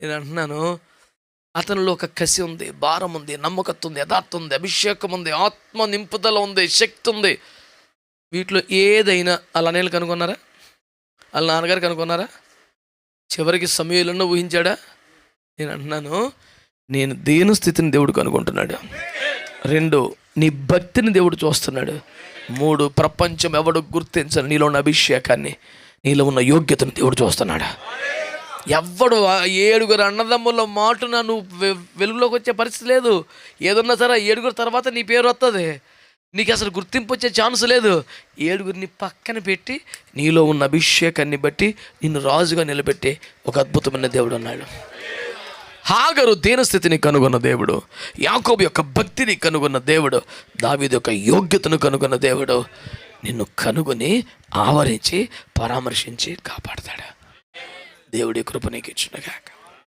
నేను అంటున్నాను అతనిలో ఒక కసి ఉంది భారం ఉంది నమ్మకత్వం ఉంది యథార్థం ఉంది అభిషేకం ఉంది ఆత్మ నింపుదల ఉంది శక్తి ఉంది. వీటిలో ఏదైనా వాళ్ళ అనేలు కనుగొన్నారా? వాళ్ళ నాన్నగారు కనుగొన్నారా? చివరికి సమయంలో ఊహించాడా? నేను అంటున్నాను నేను దేని స్థితిని దేవుడు కనుగొంటున్నాడు? రెండు నీ భక్తిని దేవుడు చూస్తున్నాడు. మూడు ప్రపంచం ఎవడు గుర్తించను నీలో ఉన్న అభిషేకాన్ని నీలో ఉన్న యోగ్యతను దేవుడు చూస్తున్నాడు? ఎవడు ఏడుగురు అన్నదమ్ముల మాటున నువ్వు వె- వెలుగులోకి వచ్చే పరిస్థితి లేదు. ఏదన్నా సరే ఏడుగురు తర్వాత నీ పేరు వస్తుంది నీకు అసలు గుర్తింపు వచ్చే ఛాన్స్ లేదు. ఏడుగురిని పక్కన పెట్టి నీలో ఉన్న అభిషేకాన్ని బట్టి నిన్ను రాజుగా నిలబెట్టి ఒక అద్భుతమైన దేవుడు అన్నాడు హాగరు దీనస్థితిని కనుగొన్న దేవుడు. యాకోబు యొక్క భక్తిని కనుగొన్న దేవుడు. దావీదు యొక్క యోగ్యతను కనుగొన్న దేవుడు. నిన్ను కనుగొని ఆవరించి పరామర్శించి కాపాడతాడు. దేవుడి కృప నీకు ఇచ్చునుగాక.